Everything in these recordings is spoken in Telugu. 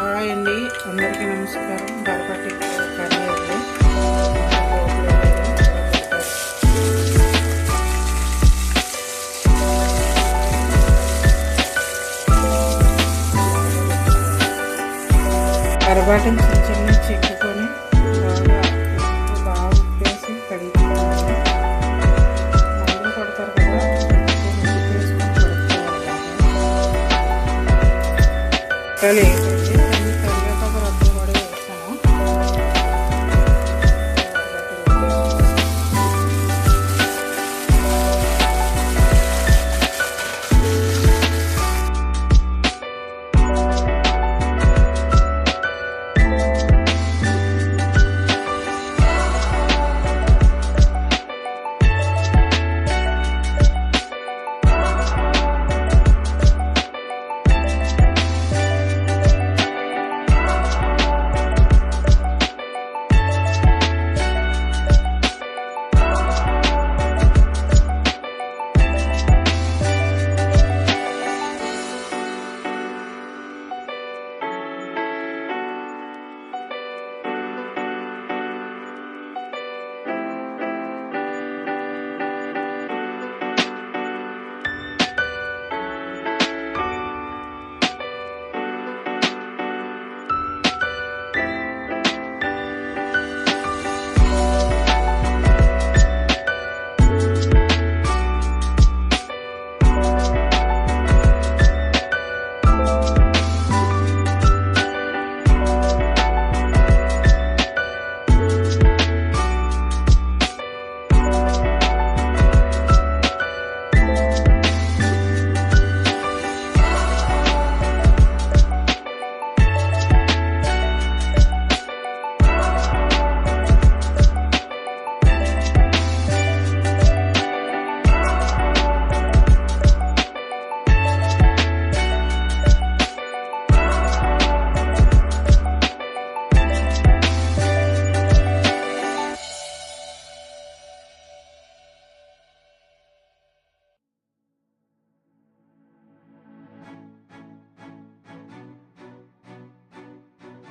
హాయ్ అండి. అందరికీ నమస్కారం. బరపట్టి కర్రీ అండి. చిన్న చిన్న చెక్కుకొని బాగా బాగా ఉప్పేసి మందులు కొడతారు కదా ఉప్పు వేసుకొని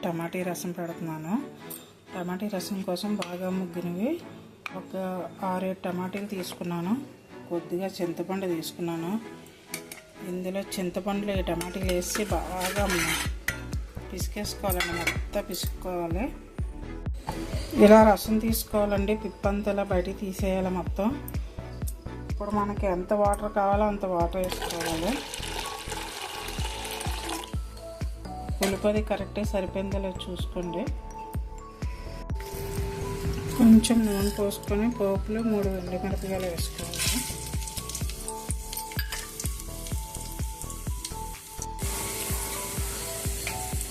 టమాటీ రసం పెడుతున్నాను. టమాటీ రసం కోసం బాగా ముగ్గినవి ఒక ఆరేడు టమాటీలు తీసుకున్నాను. కొద్దిగా చింతపండు తీసుకున్నాను. ఇందులో చింతపండులో ఈ టమాటీలు వేసి బాగా పిసికేసుకోవాలండి మొత్తం పిసుక్కోవాలి. ఇలా రసం తీసుకోవాలండి పిప్పంతా ఇలా బయటికి తీసేయాలి మొత్తం. ఇప్పుడు మనకి ఎంత వాటర్ కావాలో అంత వాటర్ వేసుకోవాలి. ఉల్లిపది కరెక్టే సరిపోయిందో చూసుకోండి. కొంచెం నూనె పోసుకొని పోపులో మూడు ఎండుమిరపకాయలు వేసుకోవాలి.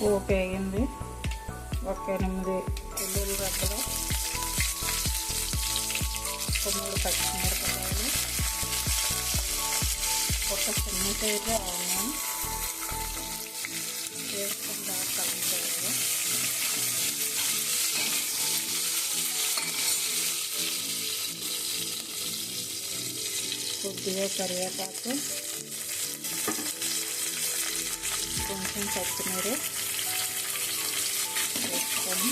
పోపు వేగింది. ఒక ఎనిమిది వెల్లుల్లి రెబ్బలు. తొమ్మిది మూడు పచ్చిమిరపకాయలు. ఒక చిన్న సైజు ఆనియన్. కొద్దిగా కరివేపాకు కొంచెం కొత్తిమీర వేసుకొని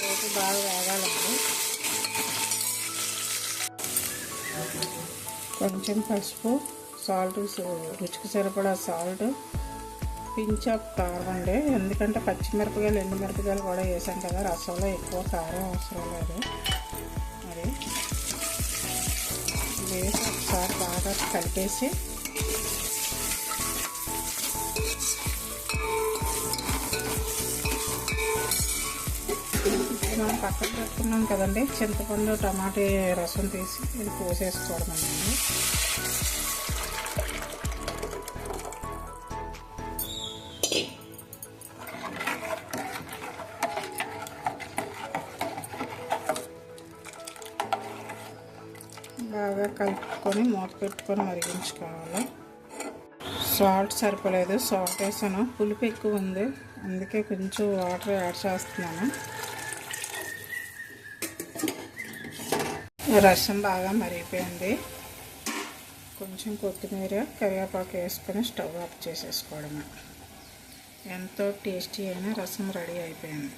రేపు బాగా వేగాలండి. కొంచెం పసుపు సాల్ట్ రుచికి సరిపడా సాల్ట్ పించ్ ఆఫ్ కారం అండి. ఎందుకంటే పచ్చిమిరపకాయలు ఎండుమిరపకాయలు కూడా వేసాం కదా రసంలో ఎక్కువ కారం అవసరం లేదు. బాగా కలిపేసి మనం పక్కన పెట్టుకున్నాం కదండి. చింతపండు టమాటా రసం తీసి ఇది పోసేసుకోవడం అండి బాగా కలుపుకొని మూత పెట్టుకొని మరిగించుకోవాలి. సాల్ట్ సరిపోలేదు. సాల్ట్ వేసాను. పులుపు ఎక్కువ ఉంది. అందుకే కొంచెం వాటర్ యాడ్ చేస్తున్నాను. రసం బాగా మరిగిపోయింది. కొంచెం కొత్తిమీర కరివేపాకు వేసుకొని స్టవ్ ఆఫ్ చేసేసుకోవడమే. ఎంతో టేస్టీ అయిన రసం రెడీ అయిపోయింది.